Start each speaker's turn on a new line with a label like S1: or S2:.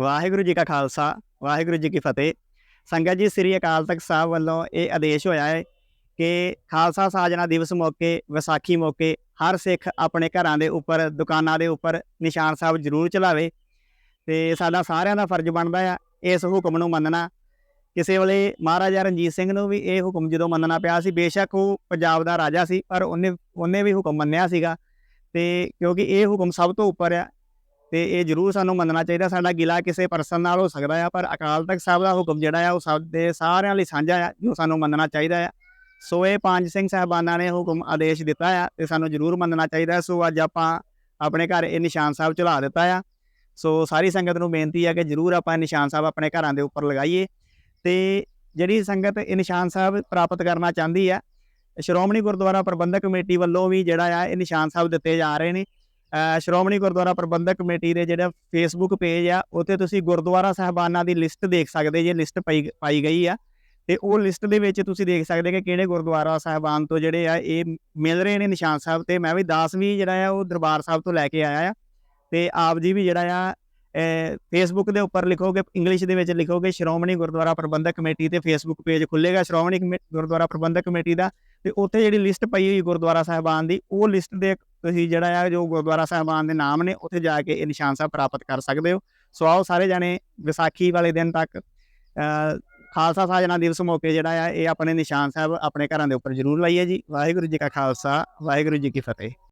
S1: ਵਾਹਿਗੁਰੂ ਜੀ ਕਾ ਖਾਲਸਾ, ਵਾਹਿਗੁਰੂ ਜੀ ਕੀ ਫਤਿਹ। ਸੰਗਤ ਜੀ, ਸ੍ਰੀ ਅਕਾਲ ਤਖਤ ਸਾਹਿਬ ਵੱਲੋਂ ਇਹ ਆਦੇਸ਼ ਹੋਇਆ ਹੈ ਕਿ ਖਾਲਸਾ ਸਾਜਨਾ ਦਿਵਸ ਮੌਕੇ, ਵਿਸਾਖੀ ਮੌਕੇ, ਹਰ ਸਿੱਖ ਆਪਣੇ ਘਰਾਂ ਦੇ ਉੱਪਰ, ਦੁਕਾਨਾਂ ਦੇ ਉੱਪਰ ਨਿਸ਼ਾਨ ਸਾਹਿਬ ਜ਼ਰੂਰ ਚਲਾਵੇ। ਤੇ ਸਾਡਾ ਸਾਰਿਆਂ ਦਾ ਫਰਜ਼ ਬਣਦਾ ਆ, ਇਸ ਹੁਕਮ ਨੂੰ ਮੰਨਣਾ। ਕਿਸੇ ਵੇਲੇ ਮਹਾਰਾਜਾ ਰਣਜੀਤ ਸਿੰਘ ਨੂੰ ਵੀ ਇਹ ਹੁਕਮ ਜਦੋਂ ਮੰਨਣਾ ਪਿਆ ਸੀ, ਬੇਸ਼ੱਕ ਉਹ ਪੰਜਾਬ ਦਾ ਰਾਜਾ ਸੀ, ਪਰ ਉਹਨੇ ਉਹਨੇ ਵੀ ਹੁਕਮ ਮੰਨਿਆ ਸੀਗਾ। ਤੇ ਕਿਉਂਕਿ ਇਹ ਹੁਕਮ ਸਭ ਤੋਂ ਉੱਪਰ ਆ ਤੇ ਇਹ ਜ਼ਰੂਰ ਸਾਨੂੰ ਮੰਨਣਾ ਚਾਹੀਦਾ, ਸਾਡਾ ਗਿਲਾ ਕਿਸੇ ਪਰਸਨ ਨਾਲ ਹੋ ਸਕਦਾ ਆ, ਪਰ ਅਕਾਲ ਤਖਤ ਸਾਹਿਬ ਦਾ ਹੁਕਮ ਜਿਹੜਾ ਆ, ਉਹ ਸਭ ਦੇ ਸਾਰਿਆਂ ਲਈ ਸਾਂਝਾ ਆ, ਜੋ ਸਾਨੂੰ ਮੰਨਣਾ ਚਾਹੀਦਾ ਆ। ਸੋ ਇਹ ਪੰਜ ਸਿੰਘ ਸਾਹਿਬਾਨਾਂ ਨੇ ਹੁਕਮ ਆਦੇਸ਼ ਦਿੱਤਾ ਆ ਤੇ ਸਾਨੂੰ ਜ਼ਰੂਰ ਮੰਨਣਾ ਚਾਹੀਦਾ। ਸੋ ਅੱਜ ਆਪਾਂ ਆਪਣੇ ਘਰ ਇਹ ਨਿਸ਼ਾਨ ਸਾਹਿਬ ਚਲਾ ਦਿੱਤਾ ਆ। ਸੋ ਸਾਰੀ ਸੰਗਤ ਨੂੰ ਬੇਨਤੀ ਆ ਕਿ ਜ਼ਰੂਰ ਆਪਾਂ ਨਿਸ਼ਾਨ ਸਾਹਿਬ ਆਪਣੇ ਘਰਾਂ ਦੇ ਉੱਪਰ ਲਗਾਈਏ। ਤੇ ਜਿਹੜੀ ਸੰਗਤ ਇਹ ਨਿਸ਼ਾਨ ਸਾਹਿਬ ਪ੍ਰਾਪਤ ਕਰਨਾ ਚਾਹੁੰਦੀ ਆ, ਸ਼੍ਰੋਮਣੀ ਗੁਰਦੁਆਰਾ ਪ੍ਰਬੰਧਕ ਕਮੇਟੀ ਵੱਲੋਂ ਵੀ ਜਿਹੜਾ ਆ, ਇਹ ਨਿਸ਼ਾਨ ਸਾਹਿਬ ਦਿੱਤੇ ਜਾ ਰਹੇ ਨੇ। ਸ਼੍ਰੋਮਣੀ ਗੁਰਦੁਆਰਾ ਪ੍ਰਬੰਧਕ ਕਮੇਟੀ ਦੇ ਜਿਹੜਾ ਫੇਸਬੁੱਕ ਪੇਜ ਆ, ਉੱਥੇ ਤੁਸੀਂ ਗੁਰਦੁਆਰਾ ਸਾਹਿਬਾਨਾਂ ਦੀ ਲਿਸਟ ਦੇਖ ਸਕਦੇ ਜੇ ਲਿਸਟ ਪਾਈ ਪਾਈ ਗਈ ਆ। ਤੇ ਉਹ ਲਿਸਟ ਦੇ ਵਿੱਚ ਤੁਸੀਂ ਦੇਖ ਸਕਦੇ ਕਿ ਕਿਹੜੇ ਗੁਰਦੁਆਰਾ ਸਾਹਿਬਾਨ ਤੋਂ ਜਿਹੜੇ ਆ, ਇਹ ਮਿਲ ਰਹੇ ਨੇ ਨਿਸ਼ਾਨ ਸਾਹਿਬ ਤੇ। ਮੈਂ ਵੀ 10 ਵੀ ਜਿਹੜਾ ਆ, ਉਹ ਦਰਬਾਰ ਸਾਹਿਬ ਤੋਂ ਲੈ ਕੇ ਆਇਆ ਆ। ਤੇ ਆਪ ਜੀ ਵੀ ਜਿਹੜਾ ਆ ਫੇਸਬੁੱਕ ਦੇ ਉੱਪਰ ਲਿਖੋਗੇ ਇੰਗਲਿਸ਼ ਦੇ ਵਿੱਚ ਲਿਖੋਗੇ, ਸ਼੍ਰੋਮਣੀ ਗੁਰਦੁਆਰਾ ਪ੍ਰਬੰਧਕ ਕਮੇਟੀ ਤੇ ਫੇਸਬੁੱਕ ਪੇਜ ਖੁੱਲੇਗਾ ਸ਼੍ਰੋਮਣੀ ਕਮੇ- ਗੁਰਦੁਆਰਾ ਪ੍ਰਬੰਧਕ ਕਮੇਟੀ ਦਾ। ਤੇ ਉੱਥੇ ਜਿਹੜੀ ਲਿਸਟ ਪਈ ਹੋਈ ਗੁਰਦੁਆਰਾ ਸਾਹਿਬਾਨ ਦੀ, ਉਹ ਲਿਸਟ ਦੇ ਤੁਸੀਂ ਜਿਹੜਾ ਆ ਜੋ ਗੁਰਦੁਆਰਾ ਸਾਹਿਬਾਨ ਦੇ ਨਾਮ ਨੇ, ਉੱਥੇ ਜਾ ਕੇ ਇਹ ਨਿਸ਼ਾਨ ਸਾਹਿਬ ਪ੍ਰਾਪਤ ਕਰ ਸਕਦੇ ਹੋ। ਸੋ ਆਓ ਸਾਰੇ ਜਾਣੇ ਵਿਸਾਖੀ ਵਾਲੇ ਦਿਨ ਤੱਕ ਖਾਲਸਾ ਸਾਜਣਾ ਦਿਵਸ ਮੌਕੇ ਜਿਹੜਾ ਆ, ਇਹ ਆਪਣੇ ਨਿਸ਼ਾਨ ਸਾਹਿਬ ਆਪਣੇ ਘਰਾਂ ਦੇ ਉੱਪਰ ਜ਼ਰੂਰ ਲਾਈਏ ਜੀ। ਵਾਹਿਗੁਰੂ ਜੀ ਕਾ ਖਾਲਸਾ, ਵਾਹਿਗੁਰੂ ਜੀ ਕੀ ਫਤਿਹ।